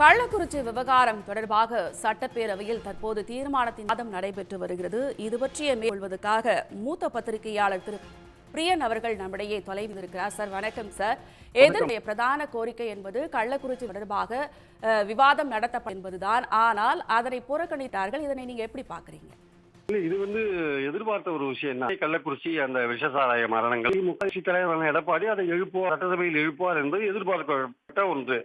கள்ளக்குறிச்சி விவகாரம் தொடர்பாக சட்டப்பேரவையில் தற்போது தீர்மானத்தின் வாதம் நடைபெற்று வருகிறது. இது பற்றிய மேற்கொள்வதற்காக மூத்த பத்திரிகையாளர் திரு பிரியன் அவர்கள் நம்மிடையே தொலைவில் இருக்கிறார். சார் வணக்கம் சார். எதிர்ப்புடைய பிரதான கோரிக்கை என்பது கள்ளக்குறிச்சி தொடர்பாக விவாதம் நடத்தப்படும் என்பதுதான். ஆனால் அதனை புறக்கணித்தார்கள். இதனை நீங்க எப்படி பாக்குறீங்க இது வந்து எதிர்பார்த்த ஒரு விஷயம் தான் கள்ளக்குறிச்சி அந்த விஷசாராய மரணங்கள் முக்காட்சி தலைவரான எடப்பாடி அதை எழுப்புவார் சட்டசபையில் எழுப்புவார் என்பது எதிர்பார்க்கப்பட்ட ஒன்று.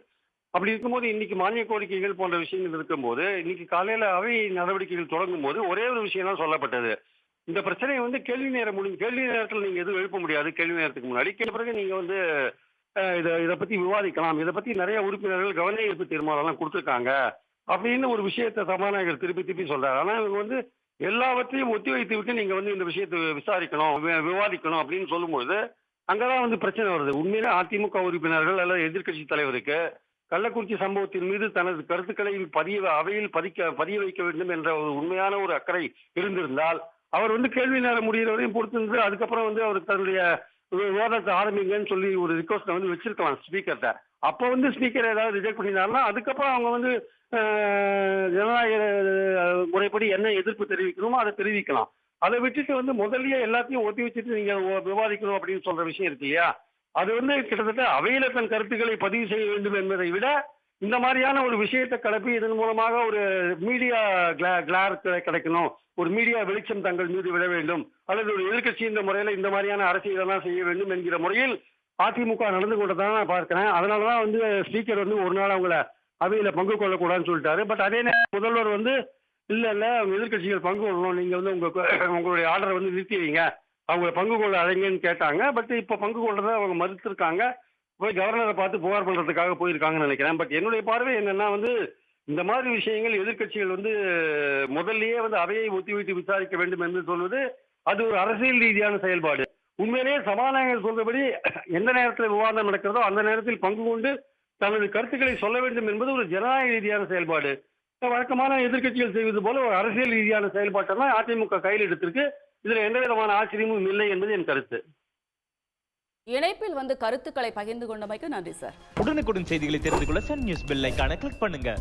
அப்படி இருக்கும்போது இன்னைக்கு மானிய கோரிக்கைகள் போன்ற விஷயங்கள் இருக்கும்போது இன்னைக்கு காலையில அவை நடவடிக்கைகள் தொடங்கும் போது ஒரே ஒரு விஷயம் தான் சொல்லப்பட்டது. இந்த பிரச்சனையை வந்து கேள்வி நேரம் முடிஞ்சு கேள்வி நேரத்தில் நீங்க எதுவும் எழுப்ப முடியாது. கேள்வி நேரத்துக்கு முன்னாடி கேட்ட பிறகு நீங்க வந்து இதை இதை பத்தி விவாதிக்கலாம். இதை பத்தி நிறைய உறுப்பினர்கள் கவன ஈர்ப்பு தீர்மானம் எல்லாம் கொடுத்துருக்காங்க. அப்படின்னு ஒரு விஷயத்தை சபாநாயகர் திருப்பி திருப்பி சொல்றாரு. ஆனா இவங்க வந்து எல்லாவற்றையும் ஒத்தி வைத்து விட்டு நீங்க வந்து இந்த விஷயத்தை விசாரிக்கணும் வி- விவாதிக்கணும் அப்படின்னு சொல்லும்போது அங்கதான் வந்து பிரச்சனை வருது. உண்மையிலே அதிமுக உறுப்பினர்கள் அல்லது எதிர்க்கட்சி தலைவருக்கு கள்ளக்குறிச்சி சம்பவத்தின் மீது தனது கருத்துக்களை பதிய அவையில் பதிக்க பதிய வைக்க வேண்டும் என்ற ஒரு உண்மையான ஒரு அக்கறை இருந்திருந்தால் அவர் வந்து கேள்வி நேரம் முடிகிற வரையும் பொறுத்திருந்து அதுக்கப்புறம் வந்து அவர் தன்னுடைய விவாதத்தை ஆரம்பிங்கன்னு சொல்லி ஒரு ரிக்வஸ்ட்டை வந்து வச்சிருக்கலாம் ஸ்பீக்கர்கிட்ட அப்போ வந்து ஸ்பீக்கர் ஏதாவது ரிஜெக்ட் பண்ணியிருந்தாருன்னா அதுக்கப்புறம் அவங்க வந்து ஜனநாயக முறைப்படி என்ன எதிர்ப்பு தெரிவிக்கணுமோ அதை தெரிவிக்கலாம். அதை விட்டுட்டு வந்து முதல்லயே எல்லாத்தையும் ஒத்தி வச்சுட்டு நீங்க விவாதிக்கணும் அப்படின்னு சொல்ற விஷயம் இருக்கு இல்லையா? அது வந்து கிட்டத்தட்ட அவையில தன் கருத்துக்களை பதிவு செய்ய வேண்டும் என்பதை விட இந்த மாதிரியான ஒரு விஷயத்தை கலப்பி இதன் மூலமாக ஒரு மீடியா கிளா கிளார் கிடைக்கணும். ஒரு மீடியா வெளிச்சம் தங்கள் மீது விட வேண்டும். அல்லது ஒரு எதிர்க்கட்சி இந்த முறையில் இந்த மாதிரியான அரசியலெல்லாம் செய்ய வேண்டும் என்கிற முறையில் அதிமுக நடந்து கொண்டதான் நான் பார்க்கிறேன். அதனால தான் வந்து ஸ்பீக்கர் வந்து ஒரு நாள் அவங்கள அவையில் பங்கு கொள்ளக்கூடாதுன்னு சொல்லிட்டாரு. பட் அதே நேரம் முதல்வர் வந்து இல்லை இல்லை அவங்க எதிர்க்கட்சிகள் பங்கு கொள்ளணும். நீங்கள் வந்து உங்கள் உங்களுடைய ஆர்டரை வந்து நிறுத்தி வைங்க அவங்கள பங்கு கொள்ள அழைங்கன்னு கேட்டாங்க. பட் இப்போ பங்கு கொள்றதை அவங்க மறுத்திருக்காங்க. போய் கவர்னரை பார்த்து புகார் பண்ணுறதுக்காக போயிருக்காங்கன்னு நினைக்கிறேன். பட் என்னுடைய பார்வை என்னென்னா வந்து இந்த மாதிரி விஷயங்கள் எதிர்க்கட்சிகள் வந்து முதல்லயே வந்து அவையை ஒத்தி வைத்து விசாரிக்க வேண்டும் என்று சொல்வது அது ஒரு அரசியல் ரீதியான செயல்பாடு. உண்மையிலேயே சபாநாயகர் சொல்றபடி எந்த நேரத்தில் விவாதம் நடக்கிறதோ அந்த நேரத்தில் பங்கு கொண்டு தனது கருத்துக்களை சொல்ல வேண்டும் என்பது ஒரு ஜனநாயக ரீதியான செயல்பாடு. வழக்கமான எதிர்க்கட்சிகள் செய்வது போல ஒரு அரசியல் ரீதியான செயல்பாட்டெல்லாம் அதிமுக கையில் எடுத்திருக்கு. இதுல எந்த விதமான ஆச்சரியமும் இல்லை என்பது என் கருத்து. இணைப்பில் வந்து கருத்துக்களை பகிர்ந்து கொண்டமைக்கு நன்றி சார். உடனுக்குடன் செய்திகளை தெரிந்து கொள்ள சன் நியூஸ் பெல் ஐகானை கிளிக் பண்ணுங்க.